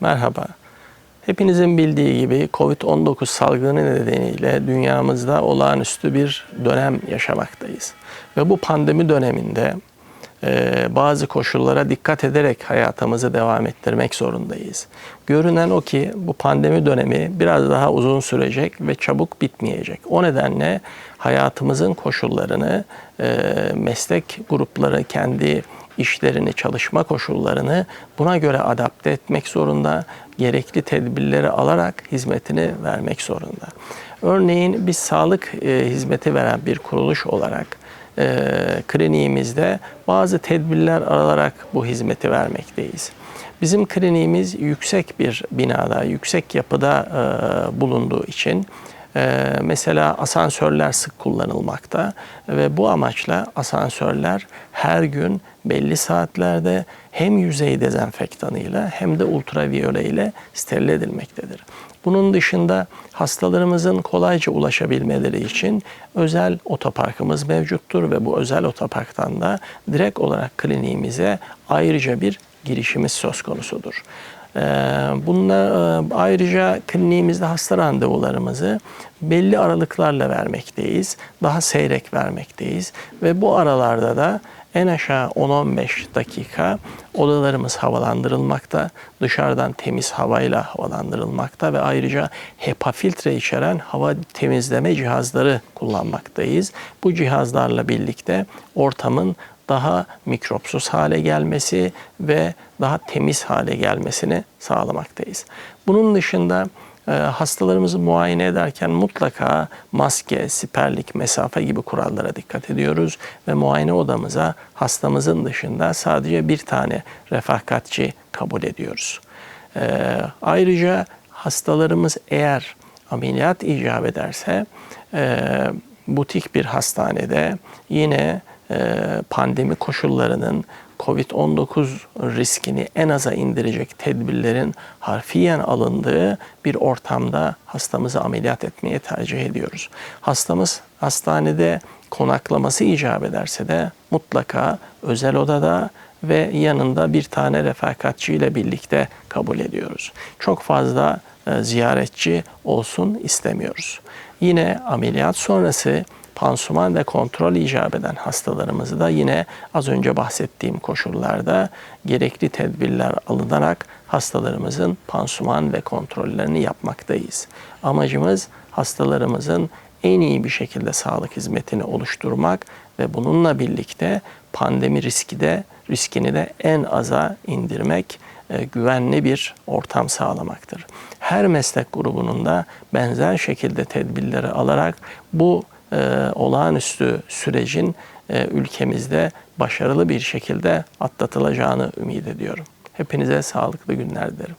Merhaba. Hepinizin bildiği gibi Covid-19 salgını nedeniyle dünyamızda olağanüstü bir dönem yaşamaktayız. Ve bu pandemi döneminde bazı koşullara dikkat ederek hayatımızı devam ettirmek zorundayız. Görünen o ki bu pandemi dönemi biraz daha uzun sürecek ve çabuk bitmeyecek. O nedenle hayatımızın koşullarını, e, meslek grupları kendi işlerini, çalışma koşullarını buna göre adapte etmek zorunda, gerekli tedbirleri alarak hizmetini vermek zorunda. Örneğin biz sağlık e, hizmeti veren bir kuruluş olarak e, kliniğimizde bazı tedbirler alarak bu hizmeti vermekteyiz. Bizim kliniğimiz yüksek bir binada, yüksek yapıda e, bulunduğu için e, mesela asansörler sık kullanılmakta ve bu amaçla asansörler her gün belli saatlerde hem yüzey dezenfektanıyla hem de ultraviyole ile steril edilmektedir. Bunun dışında hastalarımızın kolayca ulaşabilmeleri için özel otoparkımız mevcuttur ve bu özel otoparktan da direkt olarak kliniğimize ayrıca bir girişimiz söz konusudur. Ee, Bununla e, ayrıca kliniğimizde hasta randevularımızı belli aralıklarla vermekteyiz. Daha seyrek vermekteyiz ve bu aralarda da en aşağı 10-15 dakika odalarımız havalandırılmakta, dışarıdan temiz havayla havalandırılmakta ve ayrıca HEPA filtre içeren hava temizleme cihazları kullanmaktayız. Bu cihazlarla birlikte ortamın daha mikropsuz hale gelmesi ve daha temiz hale gelmesini sağlamaktayız. Bunun dışında e, hastalarımızı muayene ederken mutlaka maske, siperlik, mesafe gibi kurallara dikkat ediyoruz ve muayene odamıza hastamızın dışında sadece bir tane refakatçi kabul ediyoruz. E, ayrıca hastalarımız eğer ameliyat icap ederse e, butik bir hastanede yine pandemi koşullarının COVID-19 riskini en aza indirecek tedbirlerin harfiyen alındığı bir ortamda hastamızı ameliyat etmeye tercih ediyoruz. Hastamız hastanede konaklaması icap ederse de mutlaka özel odada ve yanında bir tane refakatçi ile birlikte kabul ediyoruz. Çok fazla e, ziyaretçi olsun istemiyoruz. Yine ameliyat sonrası pansuman ve kontrol icap eden hastalarımızı da yine az önce bahsettiğim koşullarda gerekli tedbirler alınarak hastalarımızın pansuman ve kontrollerini yapmaktayız. Amacımız hastalarımızın en iyi bir şekilde sağlık hizmetini oluşturmak ve bununla birlikte pandemi riski de riskini de en aza indirmek, e, güvenli bir ortam sağlamaktır. Her meslek grubunun da benzer şekilde tedbirleri alarak bu e, olağanüstü sürecin e, ülkemizde başarılı bir şekilde atlatılacağını ümit ediyorum. Hepinize sağlıklı günler dilerim.